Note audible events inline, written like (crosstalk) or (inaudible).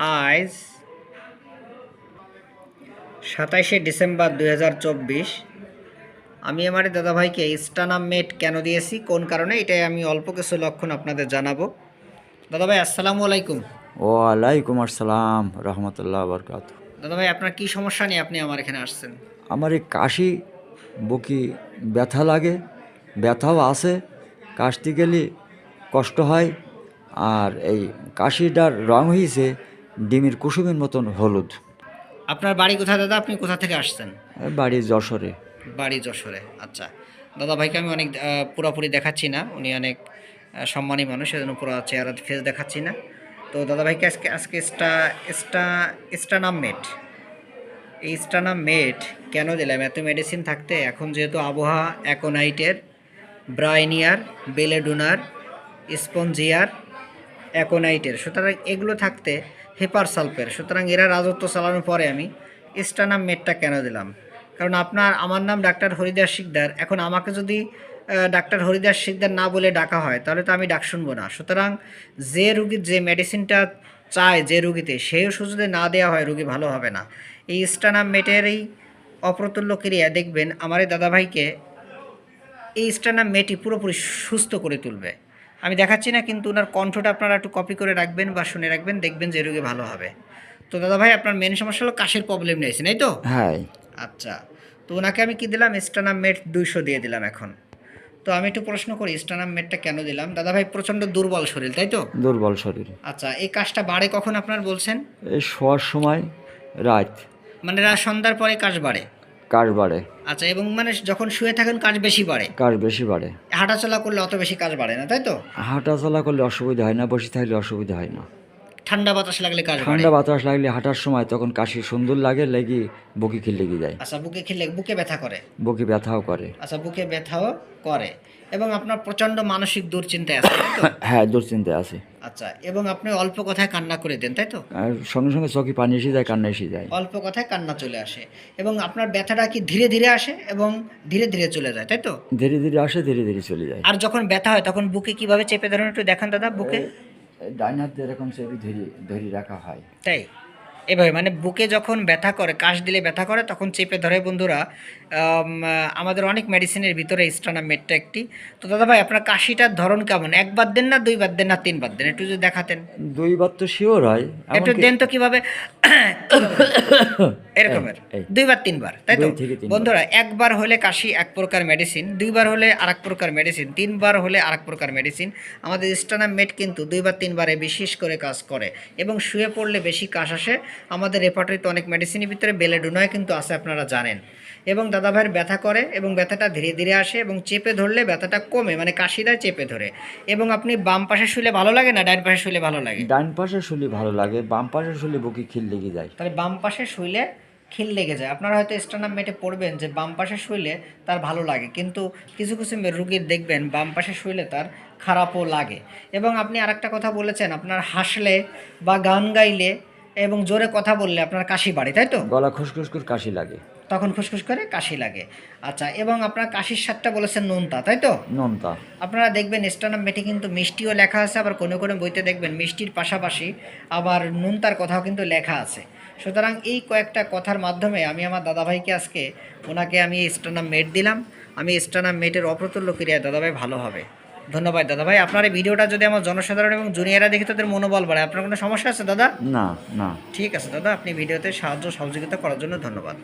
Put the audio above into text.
আজ সাতাইশে ডিসেম্বর দু হাজার চব্বিশ। আমি আমার দাদাভাইকে স্টানাম মেট কেন দিয়েছি কোন কারণে এটাই আমি অল্প কিছু লক্ষণ আপনাদের জানাব। দাদাভাই আসসালামু আলাইকুম। ওয়ালাইকুম আসসালাম রহমতুল্লাহ বরকাত দাদাভাই আপনার কি সমস্যা নিয়ে আপনি আমার এখানে আসছেন? আমার এই কাশি বুকি ব্যথা লাগে ব্যথাও আছে কাশতে গেলে কষ্ট হয় আর এই কাশিটার রং হয়েছে ডিমের কুসুমের মতন হলুদ। আপনার বাড়ি কোথায় দাদা? আপনি কোথা থেকে আসছেন? বাড়ি যশোরে। বাড়ি যশোরে আচ্ছা। দাদা ভাইকে আমি অনেক পুরোপুরি দেখাচ্ছি না। উনি অনেক সম্মানী মানুষ সেজন্য পুরো চেহারা ফেস দেখাচ্ছি না। তো দাদা ভাইকে আজকে আজকে স্টা স্টা স্টানাম মেট। এই স্টানাম মেট কেন দিলাম? এত মেডিসিন থাকতে? এখন যেহেতু আবহাওয়া অ্যাকোনাইটের ব্রাইনিয়ার বেলেডুনার স্পঞ্জিয়ার অ্যাকোনাইটের সুতরাং এগুলো থাকতে হেপার সালফের। সুতরাং এরা রাজত্ব চালানোর পরে আমি স্টানাম মেটটা কেন দিলাম? কারণ আপনার, আমার নাম ডাক্তার হরিদাস শিকদার। এখন আমাকে যদি ডাক্তার হরিদাস শিকদার না বলে ডাকা হয়, তাহলে তো আমি ডাক শুনব না। সুতরাং যে রুগীর যে মেডিসিনটা চায় যে রুগীতে ওষুধ যদি না দেওয়া হয় রুগী ভালো হবে না। এই স্টানাম মেটের এই অপ্রতুল্য ক্রিয়া দেখবেন, আমার এই দাদাভাইকে এই স্টানাম মেটি পুরোপুরি সুস্থ করে তুলবে। আমি দেখাচ্ছি না কিন্তু ওনার কণ্ঠটা আপনারা একটু কপি করে রাখবেন বা শুনে রাখবেন দেখবেন যে রোগী ভালো হবে। তো দাদা ভাই আপনার মেন সমস্যা হলো কাশের প্রবলেম নিয়েছেন এই তো হ্যাঁ। আচ্ছা তো ওনাকে আমি কি দিলাম? স্টানাম মেট দুইশো দিয়ে দিলাম এখন। তো আমি একটু প্রশ্ন করি স্টানাম মেটটা কেন দিলাম? দাদা ভাই প্রচণ্ড দুর্বল শরীর তাই তো দুর্বল শরীর। আচ্ছা এই কাজটা বাড়ে কখন আপনার বলছেন? এই শোয়ার সময় রাত। মানে রাত সন্ধ্যার পরে কাজ বাড়ে? কাশ বাড়ে। আচ্ছা এবং মানে যখন শুয়ে থাকেন কাজ বেশি বাড়ে? কাশ বেশি বাড়ে। হাঁটাচলা করলে অত বেশি কাজ বাড়ে না তাই তো? হাঁটা চলা করলে অসুবিধা হয় না বসে থাকলে অসুবিধা হয় না। ঠান্ডা বাতাস লাগলে কাজ ঠান্ডা বাতাস লাগলে হাঁটার সময় তখন কাশি সুন্দর লাগে লেগে বুকি খিল লেগে যায়। আচ্ছা বুকে খেলে বুকে ব্যথা করে? বুকি ব্যথাও করে। আচ্ছা বুকে ব্যথাও করে। এবং আপনার প্রচণ্ড মানসিক দুশ্চিন্তায় আছে (coughs) হ্যাঁ দুশ্চিন্তায় আছে। আচ্ছা এবং আপনি অল্প কথায় কান্না করে দেন তাই তো? আর সঙ্গে সঙ্গে চোখে পানি এসে যায় কান্না এসে যায়। অল্প কথায় কান্না চলে আসে এবং আপনার ব্যথাটা কি ধীরে ধীরে আসে এবং ধীরে ধীরে চলে যায় তাই তো? ধীরে ধীরে আসে ধীরে ধীরে চলে যায়। আর যখন ব্যথা হয় তখন বুকে কীভাবে চেপে ধরেন একটু দেখান দাদা বুকে? ডাইনার ডাইন হাত এরকম চেপে ধরে ধরে রাখা হয়। তাই? এভাবে মানে বুকে যখন ব্যথা করে কাশ দিলে ব্যথা করে তখন চেপে ধরে বন্ধুরা আমাদের অনেক মেডিসিনের ভিতরে স্টানামেটটা একটি। তো দাদা ভাই আপনার কাশিটার ধরন কেমন? একবার দেন না দুইবার দেন না তিনবার দেন একটু যদি দেখাতেন। দুইবার তো শিওর হয়। একটু দেন তো কীভাবে? (coughs) এরকমের। দুইবার তিনবার তাই তো। বন্ধুরা একবার হলে কাশি এক প্রকার মেডিসিন দুইবার হলে আরেক প্রকার মেডিসিন তিনবার হলে আরেক প্রকার মেডিসিন আমাদের স্টানাম মেট কিন্তু দুইবার তিনবারে বিশেষ করে কাজ করে এবং শুয়ে পড়লে বেশি কাশ আসে। আমাদের রেপার্টরিতে অনেক মেডিসিনের ভিতরে বেলেডুনয় কিন্তু আছে আপনারা জানেন। এবং দাদা ভাইয়ের ব্যথা করে এবং ব্যথাটা ধীরে ধীরে আসে এবং চেপে ধরলে ব্যথাটা কমে মানে কাশি কাশিটা চেপে ধরে। এবং আপনি বাম পাশে শুলে ভালো লাগে না ডাইন পাশে শুলে ভালো লাগে? ডান পাশে শুলে ভালো লাগে বাম পাশে শুলে বুকি খিল লেগে যায়। তাহলে বাম পাশে শুইলে খিল লেগে যায়। আপনারা হয়তো স্টানাম মেটে পড়বেন যে বাম পাশে শুইলে তার ভালো লাগে, কিন্তু কিছু কিছু রুগীর দেখবেন বাম পাশে শুইলে তার খারাপও লাগে। এবং আপনি আরেকটা কথা বলেছেন, আপনার হাসলে বা গান গাইলে এবং জোরে কথা বললে আপনার কাশি বাড়ে তাই তো? গলা খুসখুস করে কাশি লাগে। তখন খুসখুস করে কাশি লাগে। আচ্ছা এবং আপনার কাশির স্বাদটা বলেছেন নোনতা তাই তো? নন্তা। আপনারা দেখবেন স্টানাম মেটে কিন্তু মিষ্টিও লেখা আছে আবার কোনো কোনো বইতে দেখবেন মিষ্টির পাশাপাশি আবার নুনতার কথাও কিন্তু লেখা আছে। সুতরাং এই কয়েকটা কথার মাধ্যমে আমি আমার দাদাভাইকে আজকে ওনাকে আমি স্টানাম মেট দিলাম। আমি স্টানাম মেটের অপ্রতুল্য ক্রিয়ায় দাদাভাই ভালো হবে। ধন্যবাদ দাদা। ভাই আপনার এই ভিডিওটা যদি আমার জনসাধারণ এবং জুনিয়ররা দেখে তাদের মনোবল বাড়ে আপনার কোনো সমস্যা আছে দাদা? না না। ঠিক আছে দাদা। আপনি ভিডিওতে সাহায্য সহযোগিতা করার জন্য ধন্যবাদ।